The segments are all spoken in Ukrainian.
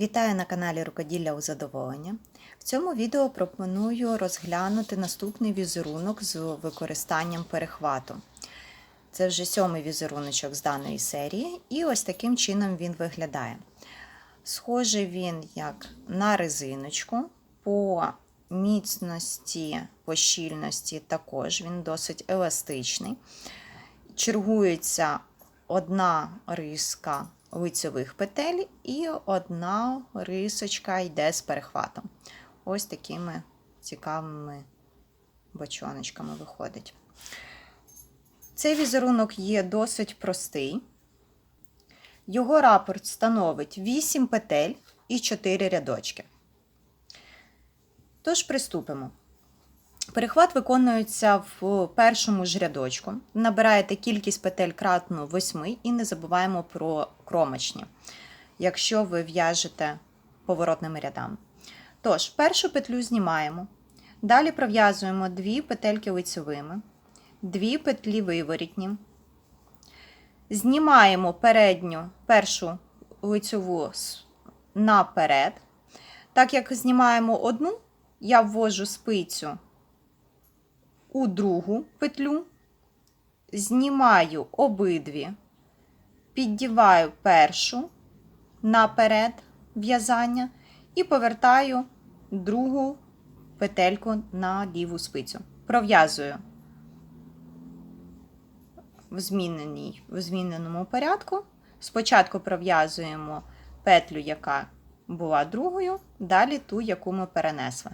Вітаю на каналі Рукоділля у задоволення. В цьому відео пропоную розглянути наступний візерунок з використанням перехвату. Це вже сьомий візеруночок з даної серії, і ось таким чином він виглядає. Схожий він як на резиночку, по міцності, по щільності також він досить еластичний. Чергується одна риска лицевих петель і одна рисочка йде з перехватом. Ось такими цікавими бочоночками виходить. Цей візерунок є досить простий. Його рапорт становить 8 петель і 4 рядочки. Тож приступимо. Перехват виконується в першому ж рядочку. Набираєте кількість петель кратну 8 і не забуваємо про кромочні, якщо ви в'яжете поворотними рядами. Тож, першу петлю знімаємо. Далі пров'язуємо 2 петельки лицевими, 2 петлі виворітні. Знімаємо передню першу лицеву наперед. Так як знімаємо одну, я ввожу спицю у другу петлю, знімаю обидві, піддіваю першу наперед в'язання і повертаю другу петельку на ліву спицю. Пров'язую в, в зміненому порядку. Спочатку пров'язуємо петлю, яка була другою, далі ту, яку ми перенесли.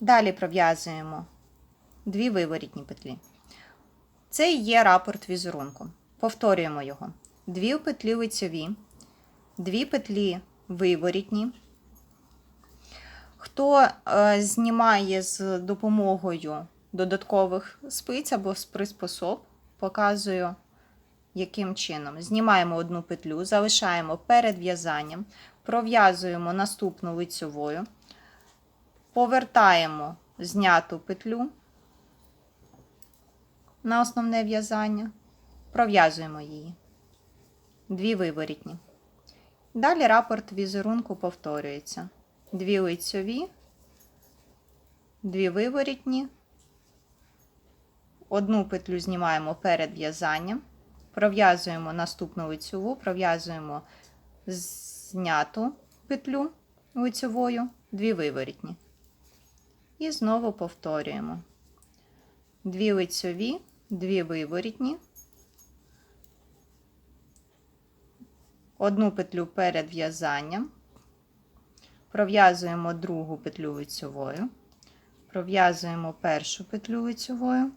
Далі пров'язуємо дві виворітні петлі. Це і є рапорт візерунку. Повторюємо його. Дві петлі лицеві, дві петлі виворітні. Хто е, знімає з допомогою додаткових спиць або з приспособ, показую, яким чином. Знімаємо одну петлю, залишаємо перед в'язанням, пров'язуємо наступну лицьовою. Повертаємо зняту петлю на основне в'язання, пров'язуємо її. Дві виворітні. Далі рапорт візерунку повторюється. Дві лицьові, дві виворітні. Одну петлю знімаємо перед в'язанням, пров'язуємо наступну лицьову, пров'язуємо зняту петлю лицьовою, дві виворітні. І знову повторюємо. Дві лицьові, дві виворітні, одну петлю перед в'язанням, пров'язуємо другу петлю лицьовою, пров'язуємо першу петлю лицьовою,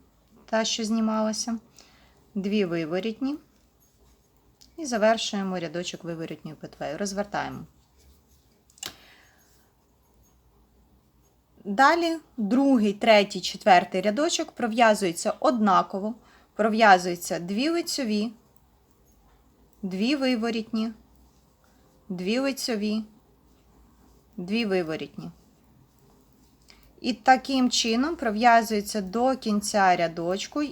та, що знімалася, дві виворітні, і завершуємо рядочок виворітньою петлею. Розвертаємо. Далі другий, третій, четвертий рядочок пров'язується однаково, пров'язуються дві лицьові, дві виворітні, дві лицьові, дві виворітні. І таким чином пров'язується до кінця рядочку,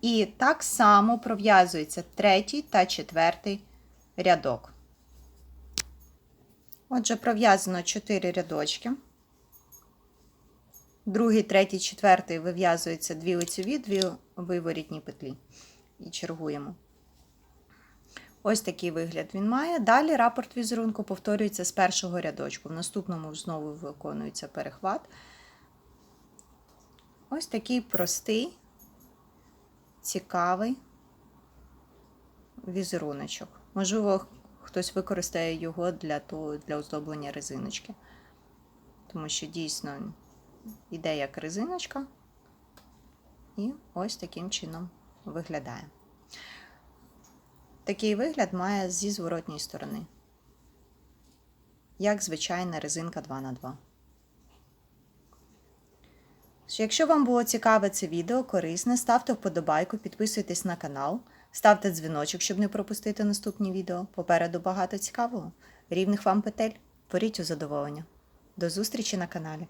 і так само пров'язується третій та четвертий рядок. Отже, пров'язано 4 рядочки. Другий, третій, четвертий вив'язуються дві лицеві, дві виворітні петлі. І чергуємо. Ось такий вигляд він має. Далі рапорт візерунку повторюється з першого рядочку. В наступному знову виконується перехват. Ось такий простий, цікавий візеруночок. Можливо, хтось використає його для того, для оздоблення резиночки. Тому що дійсно іде як резиночка, і ось таким чином виглядає. Такий вигляд має зі зворотньої сторони, як звичайна резинка 2х2. Якщо вам було цікаве це відео, корисне, ставте вподобайку, підписуйтесь на канал, ставте дзвіночок, щоб не пропустити наступні відео. Попереду багато цікавого. Рівних вам петель. Творіть у задоволення. До зустрічі на каналі!